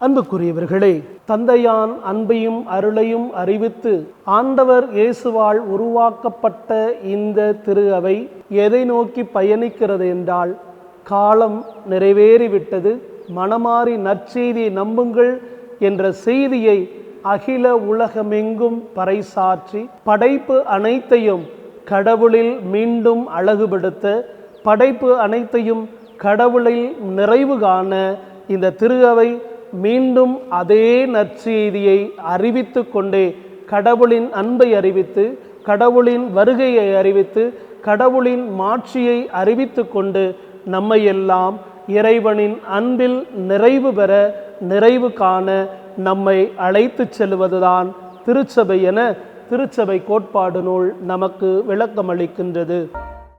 அன்புக்குரியவர்களே தந்தையான் அன்பையும் அருளையும் அறிவித்து ஆண்டவர் இயேசுவால் உருவாக்கப்பட்ட இந்த திரு அவை எதை நோக்கி பயணிக்கிறது என்றால் காலம் நிறைவேறிவிட்டது மனமாறி நற்செய்தியை நம்புங்கள் என்ற செய்தியை அகில உலகமெங்கும் பறைசாற்றி படைப்பு அனைத்தையும் கடவுளில் மீண்டும் அழகுபடுத்த படைப்பு அனைத்தையும் கடவுளில் நிறைவு காண இந்த திரு அவை மீண்டும் அதே நற்செய்தியை அறிவித்து கொண்டே கடவுளின் அன்பை அறிவித்து கடவுளின் வருகையை அறிவித்து கடவுளின் மாட்சியை அறிவித்து கொண்டு நம்மையெல்லாம் இறைவனின் அன்பில் நிறைவு பெற நிறைவு காண நம்மை அழைத்து செல்வதுதான் திருச்சபை என திருச்சபை கோட்பாடு நூல் நமக்கு விளக்கமளிக்கின்றது.